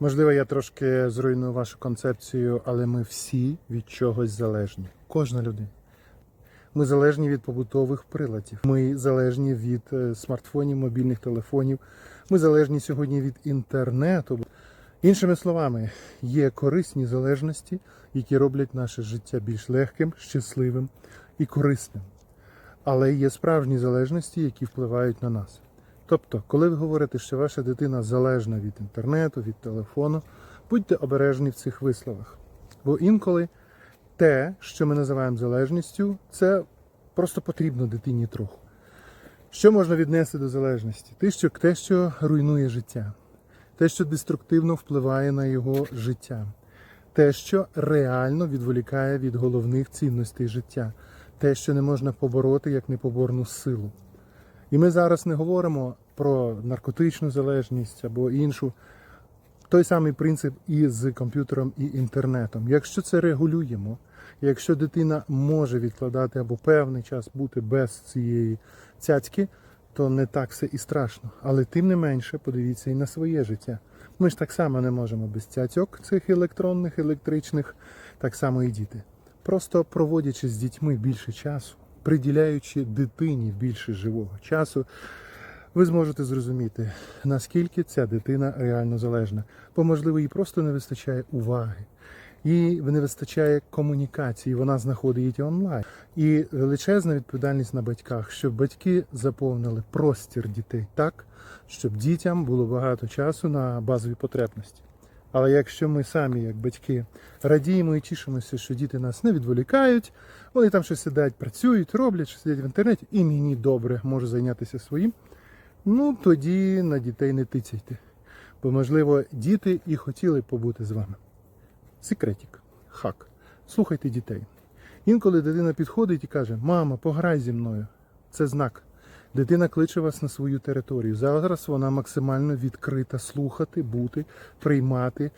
Можливо, я трошки зруйную вашу концепцію, але ми всі від чогось залежні. Кожна людина. Ми залежні від побутових приладів. Ми залежні від е, смартфонів, мобільних телефонів. Ми залежні сьогодні від інтернету. Іншими словами, є корисні залежності, які роблять наше життя більш легким, щасливим і корисним. Але є справжні залежності, які впливають на нас. Тобто, коли ви говорите, що ваша дитина залежна від інтернету, від телефону, будьте обережні в цих висловах. Бо інколи те, що ми називаємо залежністю, це просто потрібно дитині трохи. Що можна віднести до залежності? Те, що, те, що руйнує життя, те, що деструктивно впливає на його життя, те, що реально відволікає від головних цінностей життя, те, що не можна побороти як непоборну силу. І ми зараз не говоримо про наркотичну залежність або іншу. Той самий принцип і з комп'ютером і інтернетом. Якщо це регулюємо, якщо дитина може відкладати або певний час бути без цієї цяцьки, то не так все і страшно. Але тим не менше подивіться і на своє життя. Ми ж так само не можемо без цяцьок цих електронних, електричних, так само і діти. Просто проводячи з дітьми більше часу, приділяючи дитині більше живого часу, ви зможете зрозуміти, наскільки ця дитина реально залежна. Бо, можливо, їй просто не вистачає уваги, їй не вистачає комунікації, вона знаходить онлайн. І величезна відповідальність на батьках, щоб батьки заповнили простір дітей так, щоб дітям було багато часу на базові потребності. Але якщо ми самі, як батьки, радіємо і тішимося, що діти нас не відволікають, вони там щось сидять, працюють, роблять, що сидять в інтернеті, і мені добре можу зайнятися своїм. Ну тоді на дітей не тицяйте. Бо, можливо, діти і хотіли побути з вами. Секретик, хак. Слухайте дітей. Інколи дитина підходить і каже: Мама, пограй зі мною. Це знак. Дитина кличе вас на свою територію. Зараз вона максимально відкрита слухати, бути, приймати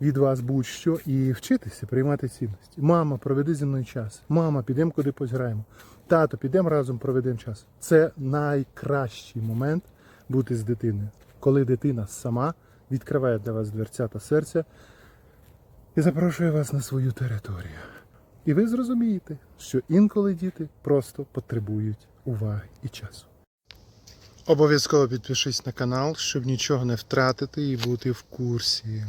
від вас будь-що і вчитися, приймати цінності. Мама, проведи зі мною час. Мама, підемо куди позграємо. Тато, підемо разом проведемо час. Це найкращий момент бути з дитиною, коли дитина сама відкриває для вас дверця та серця і запрошує вас на свою територію. І ви зрозумієте, що інколи діти просто потребують уваги і часу. Обов'язково підпишись на канал, щоб нічого не втратити і бути в курсі.